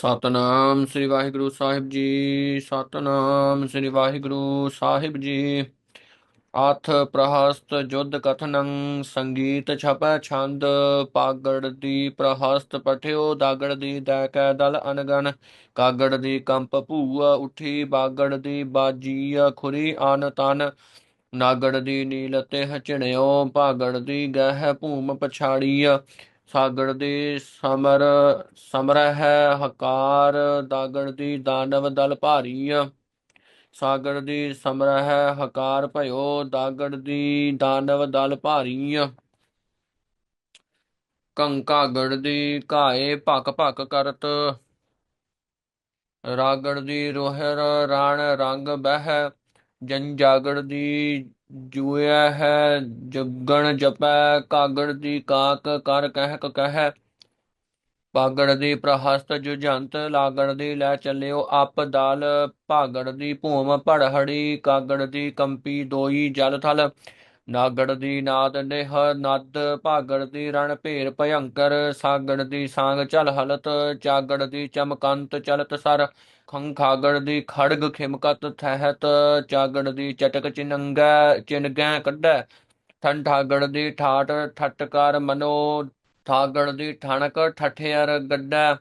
ਸਤਨਾਮ ਸ੍ਰੀ ਵਾਹਿਗੁਰੂ ਸਾਹਿਬ ਜੀ, ਸਤਨਾਮ ਸ੍ਰੀ ਵਾਹਿਗੁਰੂ ਸਾਹਿਬ ਜੀ। ਆਥ ਪ੍ਰਹਸਤ ਜੁਧ ਕਥਨੰ ਸੰਗੀਤ ਛਪੈ ਛੰਦ, ਪਾਗੜ ਦੀ ਪ੍ਰਹਸਤ ਪਠਿਓ ਦਾਗੜ ਦੀ ਦੈ ਕੈ ਦਲ ਅਨਗਨ। ਕਾਗੜ ਦੀ ਕੰਪ ਭੂਆ ਉਠੀ, ਬਾਗੜ ਦੀ ਬਾਜੀ ਖੁਰੀ ਆਨ ਤਨ। ਨਾਗੜ ਦੀ ਨੀਲ ਤੇ ਹਚਣਿਓ ਭਾਗੜ ਦੀ ਗਹਿ ਭੂਮ ਪਛਾੜੀ ਸਾਗੜ ਦੀ ਸਮਰ ਸਮਰ ਹੈ ਹਕਾਰ ਦਾਗੜ ਦੀ ਦਾਨਵ ਦਲ ਭਾਰੀ ਸਾਗੜ ਦੀ ਸਮਰ ਹੈ ਹਕਾਰ ਭਇਓ ਦਾਗੜ ਦੀ ਦਾਨਵ ਦਲ ਭਾਰੀ ਕੰਕਾਗੜ ਦੀ ਘਾਏ ਭਕ ਭਕ ਕਰਤ ਰਾਗੜ ਦੀ ਰੋਹਰ ਰਾਣ ਰੰਗ ਬਹਿ ਜਨ ਜਾਗੜ ਦੀ ਜੂਇਆ ਹੈ, ਜਗਣ ਜਪੈ, ਕਾਗੜ ਦੀ ਕਾਕ ਕਰ ਕਹਿ ਕ ਕਹਿ। ਪਾਗੜ ਦੀ ਪ੍ਰਹਸਤ ਜੁਜੰਤ ਲਾਗੜ ਦੀ ਲੈ ਚੱਲਿਓ ਅਪ ਦਲ। ਭਾਗੜ ਦੀ ਭੂਮ ਪੜਹੜੀ ਕਾਗੜ ਦੀ ਕੰਪੀ ਦੋਈ ਜਲ ਥਲ। ਨਾਗੜ ਦੀ ਨਾਦ ਨਿਹ ਨਦ, ਭਾਗੜ ਦੀ ਰਣ ਭੇਰ ਭਯੰਕਰ। ਸਾਗੜ ਦੀ ਸਾਂਗ ਚਲ ਹਲਤ ਚਾਗੜ ਦੀ ਚਮਕੰਤ ਚਲਤ ਸਰ। ਖੰਖਾਗੜ ਦੀ ਖੜਗ ਖਿਮਕਤ ਥਹਿਤ ਚਾਗੜ ਦੀ ਚਟਕ ਚਿਨੰਗੈ, ਚਿਨਗੈ ਕੱਢੈ। ਠੰਠਾਗੜ ਦੀ ਠਾਟ ਠਟਕਰ ਮਨੋ, ਠਾਗੜ ਦੀ ਠਣਕ ਠਠਿਅਰ ਗੱਡੈ।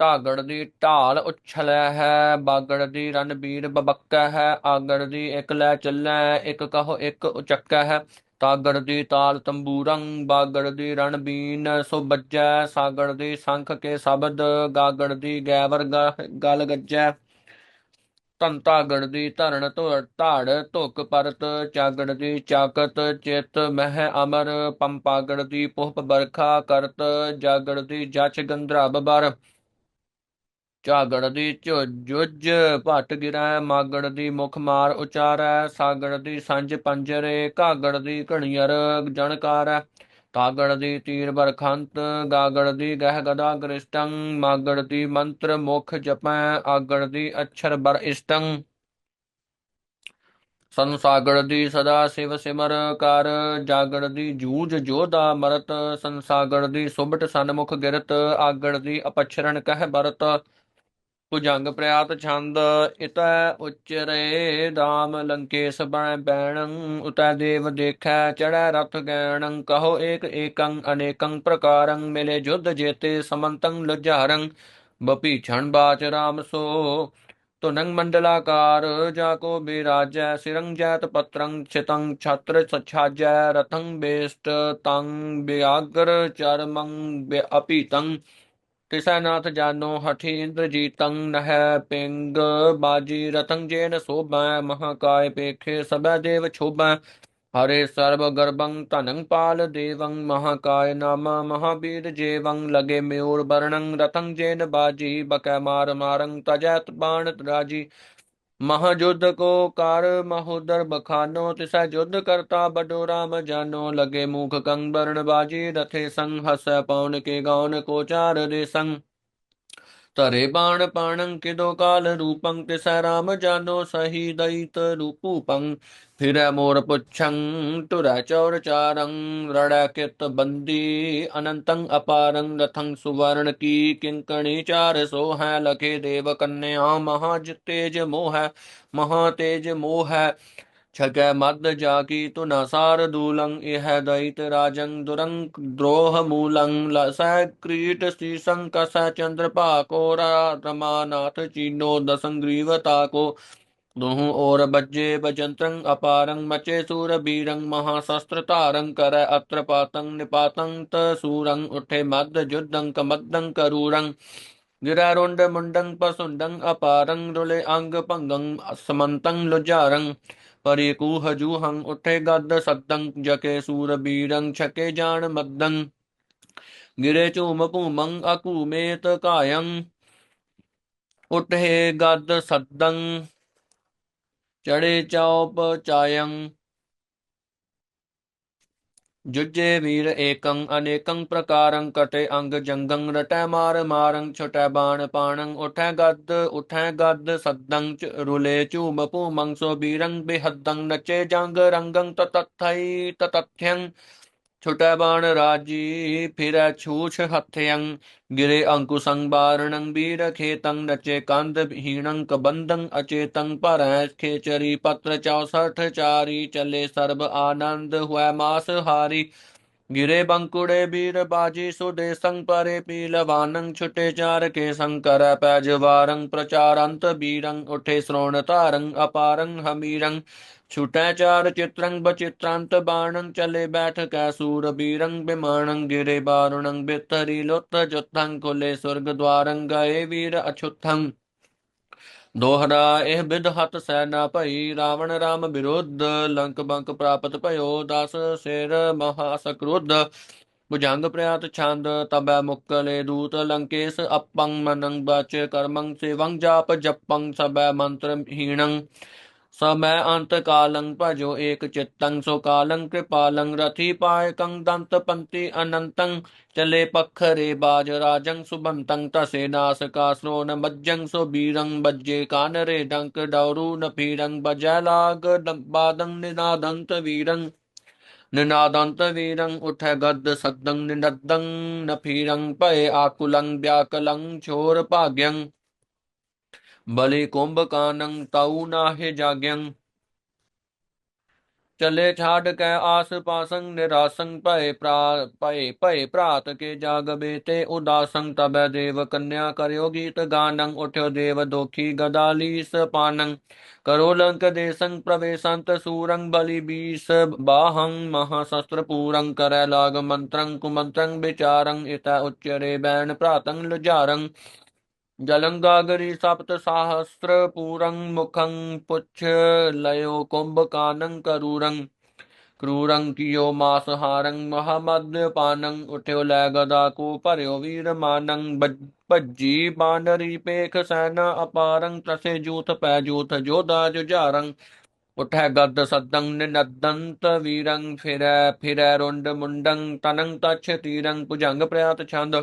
ਢਾਗੜ ਦੀ ਢਾਲ ਉਛਲੈ ਹੈ, ਬਾਗੜ ਦੀ ਰਣਬੀਰ ਬਬਕੈ ਹੈ, ਆਗੜ ਦੀ ਇਕ ਲੈ ਚੱਲੈ, ਇਕ ਕਹੋ ਇਕ ਉਚਕੈ ਹੈ। ਤਾਗੜ ਦੀ ਤਾਲ ਤੰਬੂਰੰ ਬਾਗੜ ਦੀ ਰਣਬੀਨ, ਸੋ ਬੱਜੈ ਸਾਗੜ ਦੀ ਸੰਖ ਕੇ ਸ਼ਬਦ, ਗਾਗੜ ਦੀ ਗੈਵਰ ਗਲ ਗੱਜੈ। ਤੰਤਾਗੜ ਦੀ ਧਰਨ ਧੁਰ ਧਾੜ ਧੁਕ ਪਰਤ, ਚਾਗੜ ਦੀ ਚਾਕਤ ਚਿਤ ਮਹਿ ਅਮਰ, ਪੰਪਾਗੜ ਦੀ ਪੁਹਪ ਬਰਖਾ ਕਰਤ, ਜਾਗੜ ਦੀ ਜਚ ਗੰਧਰਬ ਬਰ। ਝਾਗੜ ਦੀ ਝੁੱਜ ਭਟ ਗਿਰੈ ਮਾਗੜ ਦੀ ਮੁਖ ਮਾਰ ਉਚਾਰੈ ਸਾਗੜ ਦੀ ਸੰਜ ਪੰਜਰੇ, ਘਾਗੜ ਦੀ ਘਣੀਅਰ ਜਣਕਾਰੈ। ਤਾਗੜ ਦੀ ਤੀਰ ਬਰਖੰਤ, ਗਾਗੜ ਦੀ ਗਹਿ ਗਦਾ ਗ੍ਰਿਸ਼ਟੰ, ਮਾਗੜ ਦੀ ਮੰਤਰ ਮੁਖ ਜਪੈ ਆਗੜ ਦੀ ਅਛਰ ਬਰ ਇਸ਼ਟੰ। ਸੰਸਾਗੜ ਦੀ ਸਦਾ ਸਿਵ ਸਿਮਰ ਕਰ ਜਾਗੜ ਦੀ ਜੂਝ ਜੋਧਾ ਮਰਤ। ਸੰਸਾਗੜ ਦੀ ਸੁਭਟ ਸਨਮੁਖ ਗਿਰਤ ਆਗੜ ਦੀ ਅਪਛਰਣ ਕਹਿ ਬਰਤ। ਭੁਜੰਗ ਪ੍ਰਿਆਤ ਛੰਦ ਇਤੈ ਉਚਰੇ ਰਾਮ ਲੰਕੇਸ਼ ਬਣ ਬੈਣੰ ਉਤੈ ਦੇਵ ਦੇਖੈ ਚੜੈ ਰਥ ਗੈਣੰ ਕਹੋ ਏਕ ਏਕੰ ਅਨੇਕੰ ਪ੍ਰਕਾਰੰ, ਮਿਲੇ ਜੁਧ ਜੇਤੇ ਸਮੰਤੰ ਲੁਝਾਰੰ ਬਪੀਛਣ ਬਾਚ ਰਾਮ ਸੋ। ਤੁਨੰ ਮੰਡਲਾਕਾਰ ਜਾ ਕੋ ਬਿਰਾਜੈ ਸਿਰੰ ਜੈਤ ਪਤਰੰ ਛਿਤੰ ਛਤਰ ਸਛਾਜੈ ਰਥੰ ਬੇਸਟ ਤੰ ਬਿਆਗਰ ਚਰਮੰ ਅਪੀਤੰ। ਤਿਸੈ ਨਾਥ ਜਾਨੋ ਹਠੀ ਇੰਦਰਜੀਤੰ ਨਹਿ ਪਿੰਗ ਬਾਜੀ ਰਤੰ ਜੇਨ ਸੋਭੈ ਮਹਾਕਾਇ ਪੇਖੇ ਸਭੈ ਦੇਵ ਛੋਭੈ ਹਰੇ ਸਰਬ ਗਰਭੰ ਧਨੰ ਪਾਲ ਦੇਵੰ ਮਹਾਕਾਇ ਨਾਮ ਮਹਾਬੀਰ ਜੇਵੰ ਲਗੇ ਮਿਉਰ ਬਰਣੰ ਰਤੰ ਜੇਨ ਬਾਜੀ ਬਕੈ ਮਾਰ ਮਾਰੰ ਤਜੈਤ ਬਾਣ ਰਾਜੀ ਮਹਾਜੁਧ ਕੋ ਕਰ ਮਹੋਦਰ ਬਖਾਨੋ, ਤਿਸੈ ਜੁਧ ਕਰਤਾ ਬਡੋ ਰਾਮ ਜਾਨੋ, ਲਗੇ ਮੂਖ ਕੰਬਰਨ ਬਾਜੀ, ਰਥੇ ਸੰਗ ਹਸੈ ਪਉਨ ਕੇ ਗਾਉਨ ਕੋ ਚਾਰ ਦੇ ਸੰਗ। ਤਰੇ ਬਾਣ ਪਾਣੰ ਕਿਦੋ ਕਾਲ ਰੂਪੰ, ਤਿਸੈ ਰਾਮ ਜਾਨੋ, ਸਹੀ ਦਇਤ ਰੂਪੂਪੰ ਫਿਰੈ ਮੋਰ ਪੁੱਛੰ ਤੁਰੈ ਚੌਰ ਚਾਰੰ ਰੜੈ ਕਿਤ ਬੰਦੀ ਅਨੰਤੰ ਅਪਾਰੰ ਰਥੰ ਸੁਵਰਣ ਕੀ ਕਿੰਕਣੀ ਚਾਰ ਸੋ ਹੈ ਲਖੇ ਦੇਵ ਕੰਨਿਆ ਮਹਾ ਤੇਜ ਮੋਹ ਹੈ ਮਹਾ ਤੇਜ ਮੋਹ ਹੈ ਛਗੈ ਮਦ ਜਾਕੀ ਤੁਨਾ ਸਾਰ ਦੂਲੰ ਇਹ ਦਇਤ ਰਾਜੰ ਦੁਰੰ ਦ੍ਰੋਹ ਮੂਲੰ ਲਸੈ ਕ੍ਰੀਟ ਸੀਸੰ ਕਸੈ ਚੰਦਰ ਭਾਕੋ ਰਮਾਨਾਥ ਚੀਨੋ ਦਸੰ ਗ੍ਰੀਵ ਤਾਕੋ ਦੁਹੂ ਔਰ ਬੱਜੇ ਬਜੰਤੰ ਅਪਾਰੰ ਮਚੇ ਸੂਰ ਬੀਰੰ ਮਹਾ ਸ਼ਸਤਰ ਧਾਰੰ ਕਰੈ ਅਤਰ ਪਾਤੰ ਨਿਪਾਤੰ ਤ ਸੂਰੰ ਉਠੇ ਮਦ ਜੁਦੰ ਕਮਦੰ ਕਰੂਰੰ ਗਿਰਾ ਰੁੰਡ ਮੁੰਡੰ ਚੜੇ ਚੌਪ ਚਾਯੰ ਜੁਜੇ ਵੀਰ ਏਕੰ ਅਨੇਕੰ ਪ੍ਰਕਾਰੰ ਕਟੇ ਅੰਗ ਜੰਗੰ ਰਟੈ ਮਾਰ ਮਾਰੰ ਛਟੈ ਬਾਣ ਪਾਣੰ ਉਠੈ ਗਦ ਉਠੈ ਗਦ ਸੱਦੰ ਚ ਰੁਲੇ ਝੂਮ ਭੂਮੰ ਸੋ ਬੀਰੰ ਬਿਹਦੰ ਨਚੇ ਜੰਗ ਰੰਗੰ ਤਤਥਈ ਤਤਥਯੰ ਛੁਟੈ ਬਾਣ ਰਾਜੀ ਫਿਰੈ ਛੂਛ ਹਥਿਯੰ ਗਿਰੇ ਅੰਕੁਸੰ ਬਾਰਣੰ ਬੀਰ ਖੇਤੰ ਨਚੇ ਕੰਦ ਹੀਣੰ ਕਬੰਦੰ ਅਚੇਤੰ ਭਰੈ ਖੇਚਰੀ ਪਤਰ 64 ਚਾਰੀ ਚੱਲੇ ਸਰਬ ਆਨੰਦ ਹੁਐ ਮਾਸ ਹਾਰੀ ਗਿਰੇ ਬੰਕੁੜੇ ਬੀਰ ਬਾਜੀ ਸੁਦੇ ਸੰਗ ਪਰੇ ਪੀਲਵਾਨੰ ਛੁਟੇ ਚਾਰ ਕੇ ਸੰਕਰ ਪੈਜ ਵਾਰੰ ਪ੍ਰਚਾਰੰਤ ਬੀਰੰ ਉਠੇ ਸ਼੍ਰੋਣ ਧਾਰੰ ਅਪਾਰੰ ਹਮੀਰੰ ਛੁਟੈ ਚਾਰ ਚਿਤਰੰ ਬਚਿਤ੍ਰੰਤ ਬਾਣੰ ਚਲੇ ਬੈਠ ਕੈ ਸੂਰ ਬੀਰੰ ਬਿਮਾਣੰ ਗਿਰੇ ਬਾਰੁਣੰ ਬਿਤਰੀ ਲੁੱਤ ਜੁੱਥੰ ਖੁਲੇ ਸੁਰਗ ਦਵਾਰੰ ਗਏ ਵੀਰ ਅਛੁੱਥੰ ਦੋਹਰਾ ਇਹ ਬਿਧ ਹਤ ਸੈਨਾ ਭਈ ਰਾਵਣ ਰਾਮ ਵਿਰੁੱਧ ਲੰਕ ਬੰਕ ਪ੍ਰਾਪਤ ਭਇਓ ਦਸ ਸਿਰ ਮਹਾ ਸਕਰੁੱਧ ਭੁਜੰਗ ਪ੍ਰਿਆਤ ਛੰਦ ਤਬੈ ਮੁਕਲੇ ਦੂਤ ਲੰਕੇਸ ਅਪੰ ਮਨੰ ਬਚ ਕਰਮੰ ਸੇਵੰ ਜਾਪ ਜਪੰ ਸਬੈ ਮੰਤਰ ਹੀਣੰ ਸਮੈ ਅੰਤ ਕਾਲੰ ਭਜੋ ਏਕ ਚਿත්තੰ ਸੋ ਕਾਲੰ ਕਿਰਪਾਲੰ, ਰਥੀ ਪਾਇ ਕੰਗ ਦੰਤ ਪੰਤੀ ਅਨੰਤੰ, ਚਲੇ ਪਖਰੇ ਬਾਜ ਰਾਜੰ ਸੁਬੰਤੰ, ਤਸੇ ਨਾਸਕਾ ਸ੍ਰੋਨ ਮੱਜੰ ਸੋ ਬੀਰੰ ਬੱਜੇ ਕਾਨਰੇ ਡੰਕ ਡੌਰੂ ਨ ਫੀਰੰ ਬਲੀ ਕੁੰਭ ਕਾਨੰ ਤਉ ਨਾਹਿ ਜਾਗਯੰ ਚਲੇ ਛਾੜ ਕੈ ਆਸ ਪਾਸੰ, ਨਿਰਾਸੰ ਭਏ ਪ੍ਰਾ, ਭਏ ਭਏ ਭਰਾਤ ਕੇ ਜਾਗਬੇ ਤੇ ਉਦਾਸੰ, ਤਬੈ ਦੇਵ ਕੰਨਿਆ ਕਰਿਓ ਗੀਤ ਗਾਨੰ, ਉਠਿਓ ਦੇਵ ਦੋਖੀ ਗਦਾਲੀਸ ਪਾਨੰ। ਕਰੋ ਲੰਕ ਦੇਸੰ ਪ੍ਰਵੇਸ਼ੰਤ ਸੂਰੰ, ਬਲੀ ਬੀਸ ਬਾਹੰ ਮਹਾ ਸ਼ਸਤਰ ਪੂਰੰ, ਕਰੈ ਲਾਗ ਮੰਤਰੰ ਕੁਮੰਤਰੰ ਵਿਚਾਰੰ, ਇਤੈ ਉਚਰੇ ਬੈਣ ਭਰਾਤੰ ਲੁਝਾਰੰ। ਜਲੰਗਾਗਰੀ ਸਪਤ ਸਾਹਸ੍ਰ ਪੂਰੰ ਮੁਖੰ ਪੁੱਛ ਲਇਓ ਕੁੰਭ ਕਾਨੰ ਕਰੂਰੰ ਕਰੂਰੰ ਕੀਓ ਮਾਸ ਹਾਰੰ ਮਹਾਮਦ ਪਾਨੰ ਉਠਿਓ ਲੈ ਗਦਾ ਕੋ ਭਰਿਓ ਵੀਰ ਮਾਨੰ ਭਜ- ਭੱਜੀ ਬਾਨਰੀ ਪੇਖ ਸੈਨਾ ਅਪਾਰੰ ਤਸੇ ਜੂਥ ਪੈ ਜੂਥ ਜੋਧਾ ਜੁਝਾਰੰ ਉਠੈ ਗਦ ਸਦੰ ਨਿਨਦੰਤ ਵੀਰੰ ਫਿਰੈ ਫਿਰੈ ਰੁੰਡ ਮੁੰਡੰ ਤਨੰ ਤਛ ਤੀਰੰ ਭੁਜੰਗ ਪ੍ਰਿਆਤ ਛੰਦ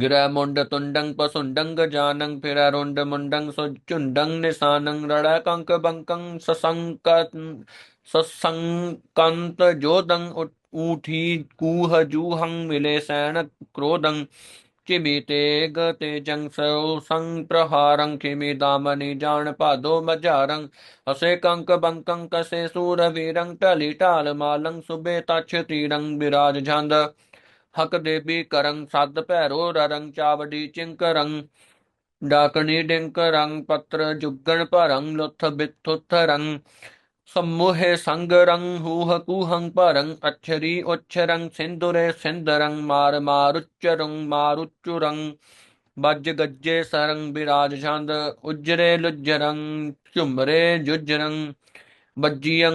ਗਿਰੈ ਮੁੰਡ ਤੁੰਡੰ ਪਸੁੰਡੰ ਗਜਾਨੰ, ਫਿਰੈ ਰੁੰਡ ਮੁੰਡੰ ਸੁਝੁੰਡੰ ਨਿਸਾਨੰ, ਰੜੈ ਕੰਕ ਬੰਕੰ ਸਸੰਕਤ, ਸਸੰਕੰਤ ਜੋਦੰ ਊਠੀ ਕੂਹ ਜੂਹੰ ਮਿਲੇ ਸੈਨ ਕ੍ਰੋਧੰ। ਚਿਮੀ ਤੇਗ ਤੇਜੰ ਸੋ ਸੰਗ ਪ੍ਰਹਾਰੰ ਖਿਮੀ ਦਾਮਨੀ ਜਾਣ ਭਾਦੋ ਮਝਾਰੰ। ਹਸੇ ਕੰਕ ਬੰਕੰ ਕਸੇ ਸੂਰ ਵੀਰੰ ਢਲੀ ਢਾਲ ਮਾਲੰ, ਸੁਬੇ ਤਛ ਤੀਰੰ ਬਿਰਾਜ ਝੰਦ ਹਕ ਦੇਬੀ ਕਰੰ, ਸਦ ਭੈਰੋ ਰਰੰ, ਚਾਵੜੀ ਚਿੰਕਰੰ, ਡਾਕਣੀ ਡਿੰਕ ਰੰਗ ਪੱਤਰ ਜੁਗਣ ਭਰੰ, ਲੁੱਥ ਬਿਥੁਥ ਰੰਗ ਸਮੂਹੇ ਸੰਗ ਰੰਗ ਹੂਹ ਕੂਹੰ ਭਰੰ, ਅਛਰੀ ਉਛਰੰ, ਸਿੰਧੁਰੇ ਸਿੰਧਰੰ, ਮਾਰ ਮਾਰੁਚਰੰ ਮਾਰੁਚੁਰੰ ਬੱਜ ਗੱਜੇ ਸਰੰ, ਬਿਰਾਜ ਛੰਦ ਉਜਰੇ ਲੁਜਰੰ, ਝੁਮਰੇ ਜੁਜਰੰ ਬੱਜੀਯੰ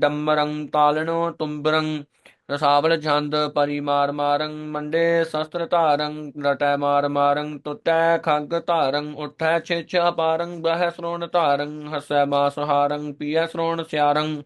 ਡੰਮਰੰ, ਤਾਲਣੋ ਤੁੰਬਰੰ ਰਸਾਵਲ ਛੰਦ ਪਰੀ ਮਾਰ ਮਾਰੰ, ਮੰਡੇ ਸ਼ਸਤਰ ਧਾਰੰ, ਰਟੈ ਮਾਰ ਮਾਰੰ, ਤੁਟੈ ਖੰਗ ਧਾਰੰ, ਉਠੈ ਛਿਛ ਅਪਾਰੰ, ਬਹਿ ਸ਼੍ਰੋਣ ਧਾਰੰ, ਹਸੈ ਮਾ ਹਾਰੰ, ਪੀਐ ਸ਼੍ਰੋਣ ਸਿਆਰੰ।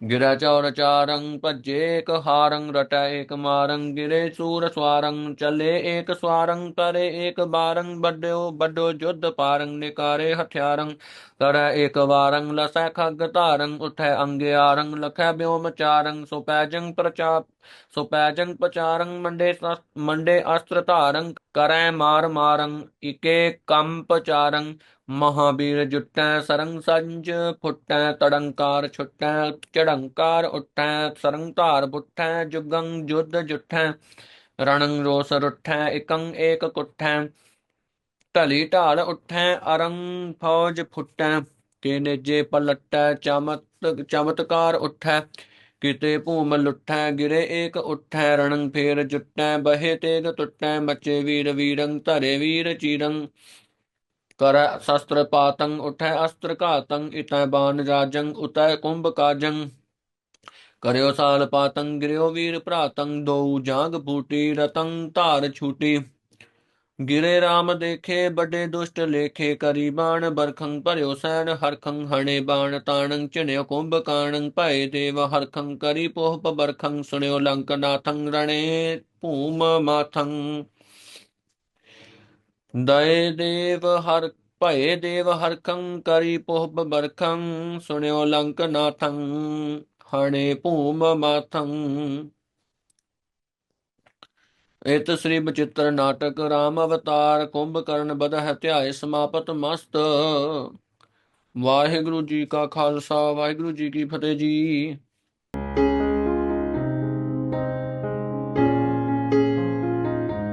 ਗਿਰੈ ਚੌਰ ਚਾਰੰ ਭੱਜੇ ਏਕ ਹਾਰੰ ਰਟੈ ਏਕ ਮਾਰੰ ਗਿਰੇ ਸੂਰ ਸਵਾਰੰ ਚੱਲੇ ਏਕ ਸਵਾਰੰ ਕਰੇ ਏਕ ਬਾਰੰ ਵੱਡਿਓ ਵੱਡੋ ਜੁਧ ਪਾਰੰ ਨਿਕਾਰੇ ਹਥਿਆਰੰ ਕਰੈ ਏਕ ਵਾਰੰ ਲਸੈ ਖੱਗ ਧਾਰੰ ਉਠੈ ਅੰਗਿਆਰੰ ਲਖੈ ਬਿਓਮ ਚਾਰੰ ਸੋ ਪੈਜੰ ਪ੍ਰਚਾਪ ਸੋ ਪੈਜੰ ਪਚਾਰੰ ਮੰਡੇ ਮੰਡੇ ਅਸਤਰ ਧਾਰੰ ਕਰੈ ਮਾਰ ਮਾਰੰ ਇਕੇ ਕੰਪ ਚਾਰੰ ਮਹਾਬੀਰ ਜੁਟੈ ਸਰੰਗ ਸੰਜ, ਫੁੱਟੈ ਤੜੰਕਾਰ ਛੁੱਟੈ, ਚੜੰਕਾਰ ਉਠੈ, ਸਰੰਗ ਧਾਰ ਬੁਠੈ ਜੁਗੰ ਜੁਧ ਜੁਠੈ, ਰਣੰ ਰੋਸ ਰੁਠੈ ਇਕੰ ਏਕ ਕੁਠੈ, ਢਲੀ ਢਾਲ ਉੱਠੈ ਅਰੰ ਫੌਜ ਫੁੱਟੈ, ਕੇ ਨੇਜੇ ਪਲਟੈ, ਚਮਤ, ਚਮਤਕਾਰ ਉੱਠੈ, ਕਿਤੇ ਭੂਮ ਲੁੱਠੈ, ਗਿਰੇ ਏਕ ਉਠੈ, ਰਣੰ ਫੇਰ ਜੁਟੈ, ਬਹੇ ਤੇਗ ਟੁੱਟੈ ਮਚੇ ਵੀਰ ਵੀਰੰ, ਧਰੇ ਵੀਰ ਚੀਰੰ ਕਰੈ ਸ਼ਸਤਰ ਪਾਤੰ, ਉਠੈ ਅਸਤਰ ਘਾਤੰ ਇਤੈ ਬਾਨ ਰਾਜੰ, ਉਤੈ ਕੁੰਭ ਕਾਜੰ। ਕਰਿਓ ਸਾਲ ਪਾਤੰ, ਗਿਰਿਓ ਵੀਰ ਭਰਾਤੰ ਦੋ ਜਾਂਗ ਫੂਟੀ ਰਤੰ, ਧਾਰ ਛੂਟੀ। ਗਿਰੇ RAM ਦੇਖੇ, ਵੱਡੇ ਦੁਸ਼ਟ ਲੇਖੇ, ਕਰੀ ਬਾਣ ਬਰਖੰ, ਭਰਿਓ ਸੈਨ ਹਰਖੰ, ਹਣੇ ਬਾਣ ਤਾਣੰ, ਚਿਣਿਓ ਕੁੰਭ ਕਾਣੰ, ਭਏ ਦੇਵ ਹਰਖੰ, ਕਰੀ ਪੋਹ ਬਰਖੰ, ਸੁਣਿਓ ਲੰਕ ਨਾਥੰ, ਰਣੇ ਭੂਮ ਮਾਥੰ। ਦਏ ਦੇਵ ਹਰ, ਭਏ ਦੇਵ ਹਰਖੰ ਕਰੀ ਪੋਹ ਬਰਖੰ, ਸੁਣਿਓ ਲੰਕ ਨਾਥੰ, ਹਣੇ ਭੂਮ ਮਾਥੰ। ਇਤ ਸ੍ਰੀ ਬਚਿੱਤਰ ਨਾਟਕ ਰਾਮ ਅਵਤਾਰ ਕੁੰਭਕਰਨ ਬਦਹ ਧਿਆਏ ਸਮਾਪਤ ਮਸਤ। ਵਾਹਿਗੁਰੂ ਜੀ ਕਾ ਖਾਲਸਾ, ਵਾਹਿਗੁਰੂ ਜੀ ਕੀ ਫਤਿਹ ਜੀ।